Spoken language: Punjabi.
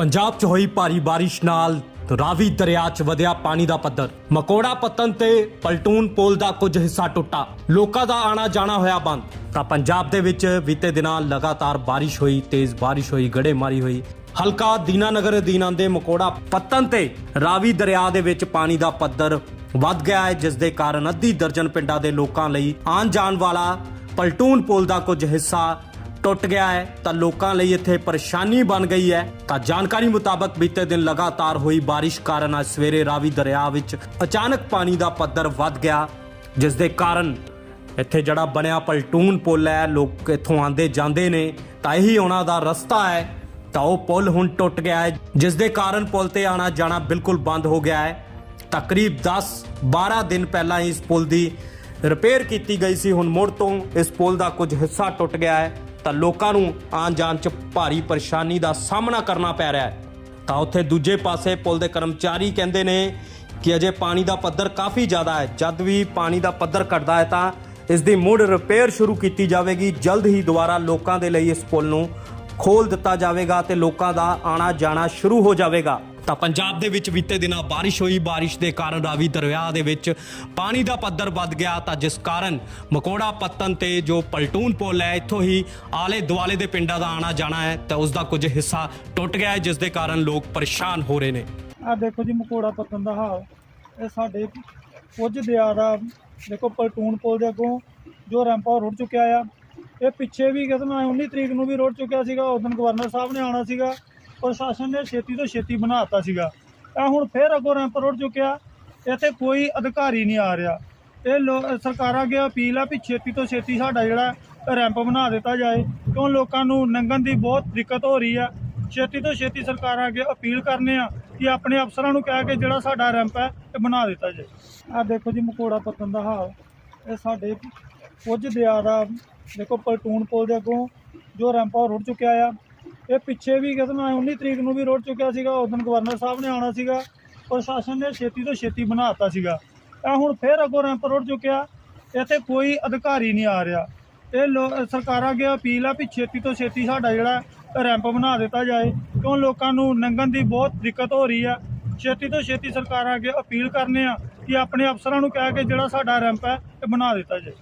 ਪੰਜਾਬ 'ਚ ਹੋਈ ਭਾਰੀ ਬਾਰਿਸ਼ ਨਾਲ ਰਾਵੀ ਦਰਿਆ 'ਚ ਵਧਿਆ ਪਾਣੀ ਦਾ ਪੱਧਰ। ਮਕੋੜਾ ਪੱਤਨ ਤੇ ਪਲਟੂਨ ਪੁਲ ਦਾ ਕੁਝ ਹਿੱਸਾ ਟੁੱਟਾ। ਲੋਕਾਂ ਦਾ ਆਣਾ ਜਾਣਾ ਹੋਇਆ ਬੰਦ। ਤਾਂ ਪੰਜਾਬ ਦੇ ਵਿੱਚ ਬੀਤੇ ਦਿਨਾਂ ਲਗਾਤਾਰ ਬਾਰਿਸ਼ ਹੋਈ, ਤੇਜ਼ ਬਾਰਿਸ਼ ਹੋਈ, ਗੜੇਮਾਰੀ ਹੋਈ। ਹਲਕਾ ਦੀਨਾਨਗਰ ਅਧੀਨ ਆਉਂਦੇ ਮਕੋੜਾ ਪੱਤਨ ਤੇ ਰਾਵੀ ਦਰਿਆ ਦੇ ਵਿੱਚ ਪਾਣੀ ਦਾ ਪੱਧਰ ਵੱਧ ਗਿਆ ਹੈ, ਜਿਸ ਦੇ ਕਾਰਨ ਅੱਧੀ ਦਰਜਨ ਪਿੰਡਾਂ ਦੇ ਲੋਕਾਂ ਲਈ ਆਉਣ ਜਾਣ ਵਾਲਾ ਪਲਟੂਨ ਪੁਲ ਦਾ ਕੁਝ ਹਿੱਸਾ ਟੁੱਟ ਗਿਆ ਹੈ, ਤਾਂ ਲੋਕਾਂ ਲਈ ਇੱਥੇ ਪਰੇਸ਼ਾਨੀ ਬਣ ਗਈ ਹੈ। ਤਾਂ ਜਾਣਕਾਰੀ ਮੁਤਾਬਕ ਬੀਤੇ ਦਿਨ ਲਗਾਤਾਰ ਹੋਈ ਬਾਰਿਸ਼ ਕਾਰਨ ਅੱਜ ਸਵੇਰੇ ਰਾਵੀ ਦਰਿਆ ਵਿੱਚ ਅਚਾਨਕ ਪਾਣੀ ਦਾ ਪੱਧਰ ਵੱਧ ਗਿਆ, ਜਿਸ ਦੇ ਕਾਰਨ ਇੱਥੇ ਜਿਹੜਾ ਬਣਿਆ ਪਲਟੂਨ ਪੁਲ ਹੈ, ਲੋਕ ਇੱਥੋਂ ਆਂਦੇ ਜਾਂਦੇ ਨੇ, ਤਾਂ ਇਹੀ ਉਹਨਾਂ ਦਾ ਰਸਤਾ ਹੈ। ਤਾਂ ਉਹ ਪੁਲ ਹੁਣ ਟੁੱਟ ਗਿਆ ਹੈ, ਜਿਸ ਦੇ ਕਾਰਨ ਪੁਲ ਤੇ ਆਣਾ ਜਾਣਾ ਬਿਲਕੁਲ ਬੰਦ ਹੋ ਗਿਆ ਹੈ। ਤਕਰੀਬ 10 12 ਦਿਨ ਪਹਿਲਾਂ ਇਸ ਪੁਲ ਦੀ ਰਿਪੇਅਰ ਕੀਤੀ ਗਈ ਸੀ, ਹੁਣ ਮੁੜ ਤੋਂ ਇਸ ਪੁਲ ਦਾ ਕੁਝ ਹਿੱਸਾ ਟੁੱਟ ਗਿਆ ਹੈ। ਤਾਂ ਲੋਕਾਂ ਨੂੰ ਆਉਣ ਜਾਣ 'ਚ ਭਾਰੀ ਪਰੇਸ਼ਾਨੀ ਦਾ ਸਾਹਮਣਾ ਕਰਨਾ ਪੈ ਰਿਹਾ ਹੈ। ਤਾਂ ਉੱਥੇ ਦੂਜੇ ਪਾਸੇ ਪੁਲ ਦੇ ਕਰਮਚਾਰੀ ਕਹਿੰਦੇ ਨੇ ਕਿ ਅਜੇ ਪਾਣੀ ਦਾ ਪੱਧਰ ਕਾਫੀ ਜ਼ਿਆਦਾ ਹੈ। ਜਦ ਵੀ ਪਾਣੀ ਦਾ ਪੱਧਰ ਘਟਦਾ ਹੈ ਤਾਂ ਇਸ ਦੀ ਮੁੜ ਰਿਪੇਅਰ ਸ਼ੁਰੂ ਕੀਤੀ ਜਾਵੇਗੀ। ਜਲਦ ਹੀ ਦੁਬਾਰਾ ਲੋਕਾਂ ਦੇ ਲਈ ਇਸ ਪੁਲ ਨੂੰ ਖੋਲ ਦਿੱਤਾ ਜਾਵੇਗਾ ਤੇ ਲੋਕਾਂ ਦਾ ਆਣਾ ਜਾਣਾ ਸ਼ੁਰੂ ਹੋ ਜਾਵੇਗਾ। ਤਾਂ ਪੰਜਾਬ ਦੇ ਵਿੱਚ ਬੀਤੇ ਦਿਨਾਂ ਬਾਰਿਸ਼ ਹੋਈ। ਬਾਰਿਸ਼ ਦੇ ਕਾਰਨ ਰਾਵੀ ਦਰਿਆ ਦੇ ਵਿੱਚ ਪਾਣੀ ਦਾ ਪੱਧਰ ਵੱਧ ਗਿਆ ਤਾਂ ਜਿਸ ਕਾਰਨ ਮਕੋੜਾ ਪੱਤਨ ਤੇ ਜੋ ਪਲਟੂਨ ਪੁਲ ਹੈ, ਇੱਥੋਂ ਹੀ ਆਲੇ ਦੁਆਲੇ ਦੇ ਪਿੰਡਾਂ ਦਾ ਆਣਾ ਜਾਣਾ ਹੈ ਤਾਂ ਉਸ ਦਾ ਕੁਝ ਹਿੱਸਾ ਟੁੱਟ ਗਿਆ ਹੈ, ਜਿਸ ਦੇ ਕਾਰਨ ਲੋਕ ਪਰੇਸ਼ਾਨ ਹੋ ਰਹੇ ਨੇ। ਆ ਦੇਖੋ ਜੀ ਮਕੋੜਾ ਪੱਤਨ ਦਾ ਹਾਲ। ਇਹ ਸਾਡੇ ਕੁਝ ਦਿਆ ਦਾ ਦੇਖੋ ਪਲਟੂਨ ਪੁਲ ਦੇ ਅੱਗੋਂ ਜੋ ਰੈਂਪਾ ਰੁੜ ਚੁੱਕਿਆ ਆ। ਇਹ ਪਿੱਛੇ ਵੀ ਕਿਸਮ 19 ਤਰੀਕ ਨੂੰ ਵੀ ਰੁੜ ਚੁੱਕਿਆ ਸੀਗਾ। ਉਦੋਂ ਗਵਰਨਰ ਸਾਹਿਬ ਨੇ ਆਉਣਾ ਸੀਗਾ। ਪ੍ਰਸ਼ਾਸਨ ਨੇ ਛੇਤੀ ਤੋਂ ਛੇਤੀ ਬਣਾਤਾ ਸੀਗਾ। ਇਹ ਹੁਣ ਫੇਰ ਅੱਗੋਂ ਰੈਂਪ ਰੁੜ ਚੁੱਕਿਆ। ਇੱਥੇ ਕੋਈ ਅਧਿਕਾਰੀ ਨਹੀਂ ਆ ਰਿਹਾ। ਇਹ ਲੋ- ਸਰਕਾਰਾਂ ਅੱਗੇ ਅਪੀਲ ਆ ਵੀ ਛੇਤੀ ਤੋਂ ਛੇਤੀ ਸਾਡਾ ਜਿਹੜਾ ਰੈਂਪ ਬਣਾ ਦਿੱਤਾ ਜਾਏ। ਕਿਉਂ ਲੋਕਾਂ ਨੂੰ ਲੰਘਣ ਦੀ ਬਹੁਤ ਦਿੱਕਤ ਹੋ ਰਹੀ ਆ। ਛੇਤੀ ਤੋਂ ਛੇਤੀ ਸਰਕਾਰਾਂ ਅੱਗੇ ਅਪੀਲ ਕਰਨੇ ਆ ਕਿ ਆਪਣੇ ਅਫਸਰਾਂ ਨੂੰ ਕਹਿ ਕੇ ਜਿਹੜਾ ਸਾਡਾ ਰੈਂਪ ਹੈ, ਇਹ ਬਣਾ ਦਿੱਤਾ ਜਾਏ। ਆ ਦੇਖੋ ਜੀ ਮਕੋੜਾ ਪੱਤਨ ਦਾ ਹਾਲ। ਇਹ ਸਾਡੇ ਕੁਝ ਦਿਆ ਦਾ ਦੇਖੋ ਪਲਟੂਨ ਪੁਲ ਦੇ ਅੱਗੋਂ ਜੋ ਰੈਂਪ ਰੁੜ ਚੁੱਕਿਆ ਆ। ਇਹ ਪਿੱਛੇ ਵੀ ਕਿਸਮ 19 ਤਰੀਕ ਨੂੰ ਵੀ ਰੁੜ ਚੁੱਕਿਆ ਸੀਗਾ ਉਦੋਂ ਗਵਰਨਰ ਸਾਹਿਬ ਨੇ ਆਉਣਾ ਸੀਗਾ, ਪ੍ਰਸ਼ਾਸਨ ਨੇ ਛੇਤੀ ਤੋਂ ਛੇਤੀ ਬਣਾਤਾ ਸੀਗਾ। ਇਹ ਹੁਣ ਫੇਰ ਅੱਗੋਂ ਰੈਂਪ ਰੁੜ ਚੁੱਕਿਆ, ਇੱਥੇ ਕੋਈ ਅਧਿਕਾਰੀ ਨਹੀਂ ਆ ਰਿਹਾ। ਇਹ ਲੋ- ਸਰਕਾਰਾਂ ਅੱਗੇ ਅਪੀਲ ਆ ਵੀ ਛੇਤੀ ਤੋਂ ਛੇਤੀ ਸਾਡਾ ਜਿਹੜਾ ਰੈਂਪ ਬਣਾ ਦਿੱਤਾ ਜਾਏ, ਕਿਉਂ ਲੋਕਾਂ ਨੂੰ ਲੰਘਣ ਦੀ ਬਹੁਤ ਦਿੱਕਤ ਹੋ ਰਹੀ ਆ। ਛੇਤੀ ਤੋਂ ਛੇਤੀ ਸਰਕਾਰਾਂ ਅੱਗੇ ਅਪੀਲ ਕਰਨੇ ਆ ਕਿ ਆਪਣੇ ਅਫਸਰਾਂ ਨੂੰ ਕਹਿ ਕੇ ਜਿਹੜਾ ਸਾਡਾ ਰੈਂਪ ਹੈ, ਇਹ ਬਣਾ ਦਿੱਤਾ ਜਾਏ।